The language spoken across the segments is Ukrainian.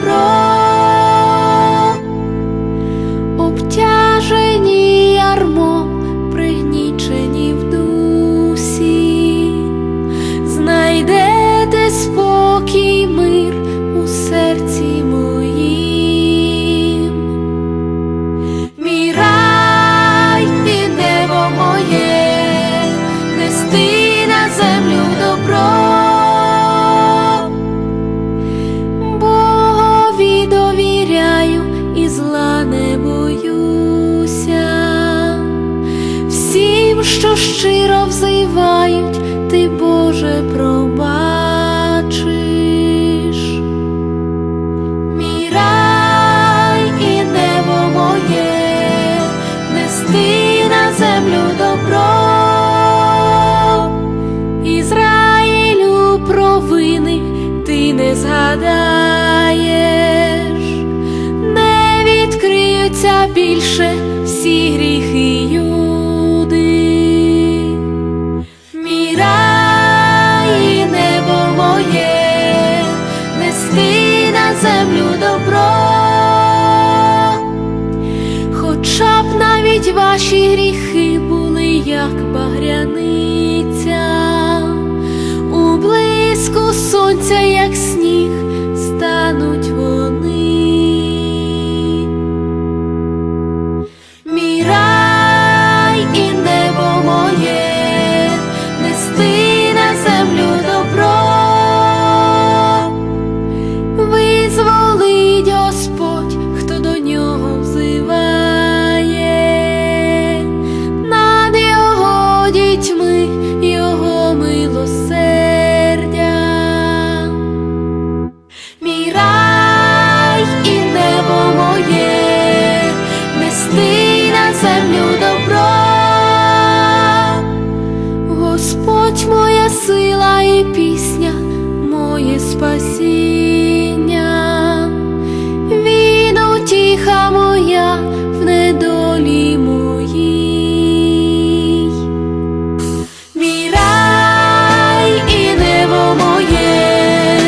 добро, що щиро взивають, ти, Боже, пробачиш. Мій рай і небо моє, нести на землю добро, Ізраїлю провини ти не згадаєш, не відкриються більше всі гріхи Başiri спасіння, він утіха моя в недолі моїй, мій рай і небо моє,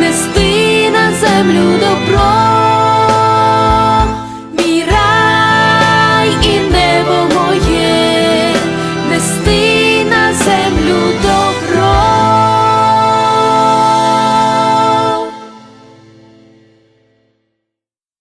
нести на землю.